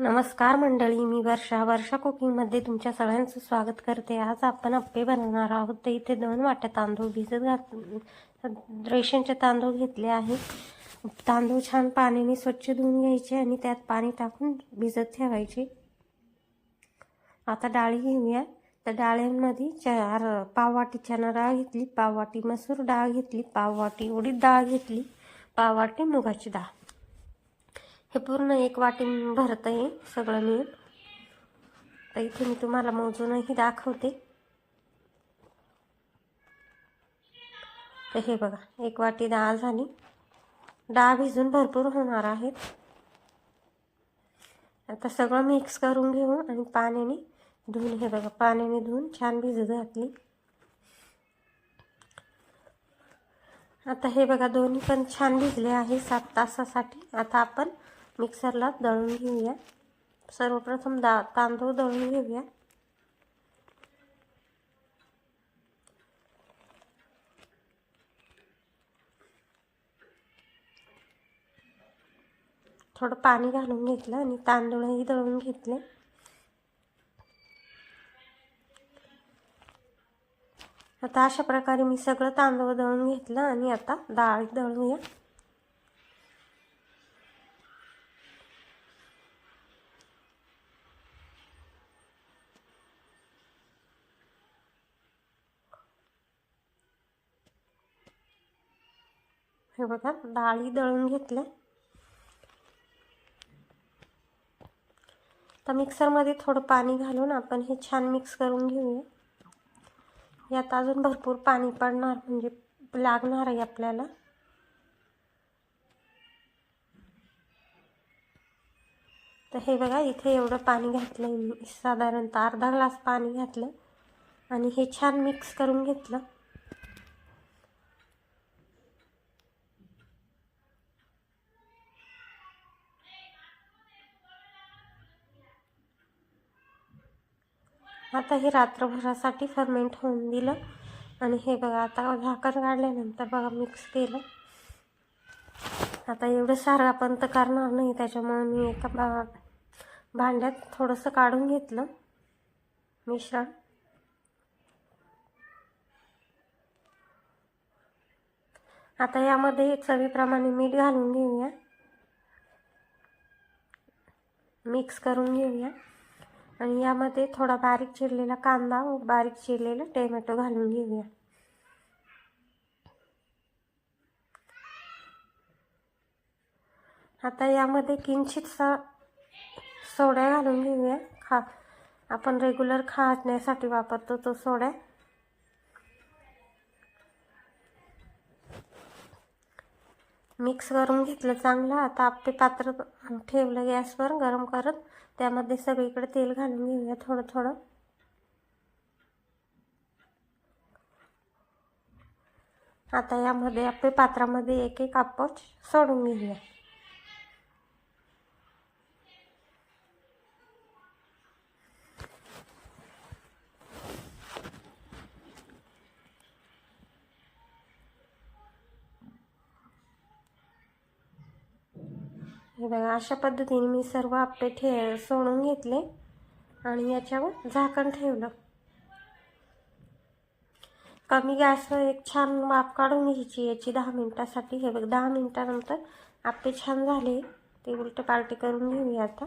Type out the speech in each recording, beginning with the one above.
नमस्कार मंडळी मी वर्षा. वर्षा कुकिंगमध्ये तुमच्या सगळ्यांचं स्वागत करते. आज आपण अप्पे बनवणार आहोत. तर इथे दोन वाट्या तांदूळ भिजत घात रेशनचे तांदूळ घेतले आहे. तांदूळ छान पाण्याने स्वच्छ धुवून घ्यायचे आणि त्यात पाणी टाकून भिजत ठेवायचे. आता डाळी घेऊया. तर डाळीमध्ये चार पाववाटी चणा डाळ घेतली पाववाटी मसूर डाळ घेतली पाववाटी उडीद डाळ घेतली पाववाटी मुगाची डाळ. हे पूर्ण एक वाटी भरत आहे सगळं मिळून तर इथे मी तुम्हाला मोजूनही दाखवते. तर हे बघा एक वाटी डाळ झाली. डाळ भिजून भरपूर होणार आहेत. आता सगळं मिक्स करून घेऊन आणि पाण्याने धुवून हे बघा पाण्याने धुवून छान भिजत घातली. आता हे बघा दोन्ही पण छान भिजले आहे सात तासासाठी. आता आपण मिक्सरला दळून घेऊया. सर्वप्रथम दा तांदूळ दळून घेऊया. थोडं पाणी घालून घेतलं आणि तांदूळही दळून घेतले. आता अशा प्रकारे मी सगळं तांदूळ दळून घेतलं आणि आता डाळ दळूया. हे बघा डाळी दळून घेतल्या. तर मिक्सरमध्ये थोडं पाणी घालून आपण हे छान मिक्स करून घेऊया. यात अजून भरपूर पाणी पडणार म्हणजे लागणार आहे आपल्याला. तर हे बघा इथे एवढं पाणी घातलं आहे साधारणतः अर्धा ग्लास पाणी घातलं आणि हे छान मिक्स करून घेतलं. आता हे रात्रभरासाठी फर्मेंट होऊन दिलं. आणि हे बघा आता झाकण काढल्यानंतर बघा मिक्स केलं. आता एवढं सारं आपण तर करणार नाही त्याच्यामुळे मी एका बा भांड्यात थोडंसं काढून घेतलं मिश्रण. आता यामध्ये चवीप्रमाणे मीठ घालून घेऊया. मिक्स करून घेऊया. आणि यामध्ये थोडा बारीक चिरलेला कांदा व बारीक चिरलेला टोमॅटो घालून घेऊया. आता यामध्ये किंचितसा सोड्या घालून घेऊया. खा आपण रेग्युलर खाण्यासाठी वापरतो तो सोड्या. मिक्स करून घेतलं चांगलं. आता आपले पात्र ठेवलं गॅसवर गरम करत त्यामध्ये सगळीकडे तेल घालून घेऊया थोडं थोडं. आता यामध्ये आपले पात्रामध्ये एक एक आप सोडून घेऊया. हे बघा अशा पद्धतीने मी सर्व आप्पे ठे सोडून घेतले आणि याच्यावर झाकण ठेवलं. कमी गॅसवर एक छान वाफ काढून घ्यायची याची दहा मिनटासाठी. हे बघ दहा मिनटानंतर आप्पे छान झाले. ते उलट पार्टी करून घेऊया आता.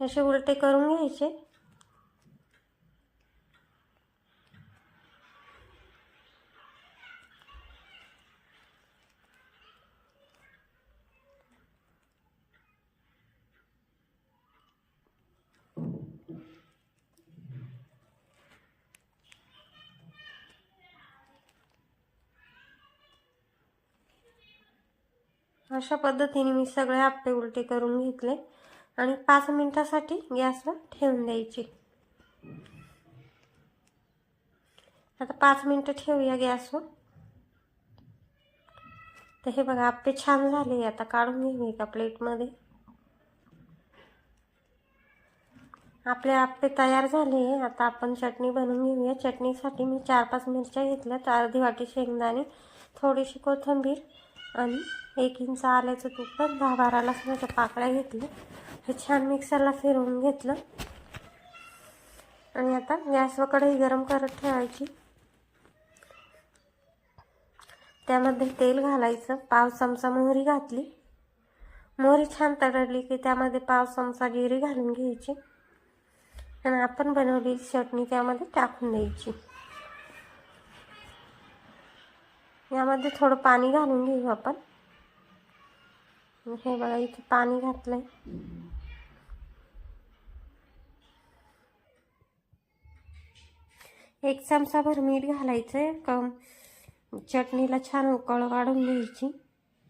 असे उलटे करून घ्यायचे. अशा पद्धतीने मी सगळे आप्पे उलटे करून घेतले आणि पाच मिनिटासाठी गॅसवर ठेवून द्यायची. आता पाच मिनटं ठेवूया गॅसवर. तर हे बघा आप्पे छान झाले. आता काढून घेऊ एका प्लेटमध्ये. आपले आप्पे तयार झाले. आता आपण चटणी बनवून घेऊया. चटणीसाठी मी चार पाच मिरच्या घेतल्यात अर्धी वाटी शेंगदाणे थोडीशी कोथिंबीर आणि एक इंच आल्याचं तुकडं दहा बारा लसणाच्या पाकळ्या घेतल्या. हे छान मिक्सरला फिरवून घेतलं. आणि आता गॅसवर कढई गरम करत ठेवायची. त्यामध्ये तेल घालायचं. पाव चमचा मोहरी घातली. मोहरी छान तडडली की त्यामध्ये पाव चमचा जिरी घालून घ्यायची. आणि आपण बनवलेली चटणी त्यामध्ये टाकून द्यायची. यामध्ये थोडं पाणी घालून घेऊ आपण. हे बघा इथे पाणी घातलंय. एक चमचाभर मीठ घालायचं कम चटणीला छान उकळ काढून घ्यायची.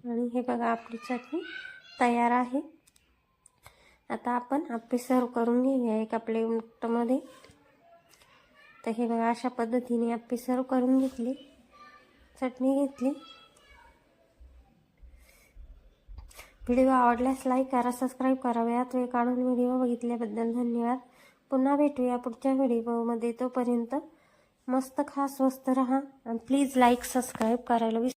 आणि हे बघा आपली चटणी तयार आहे. आता आपण आपली सर्व करून घेऊया एका प्लेटमध्ये. तर हे बघा अशा पद्धतीने आपली सर्व करून घेतली. चटणी घेतली. व्हिडिओ आवडल्यास लाईक करा सबस्क्राईब करा. वेळात वेळ काढून व्हिडिओ बघितल्याबद्दल धन्यवाद. पुन्हा भेटूया पुढच्या व्हिडिओमध्ये. तोपर्यंत मस्त खा स्वस्त राहा आणि प्लीज लाईक सबस्क्राईब करायला विसरू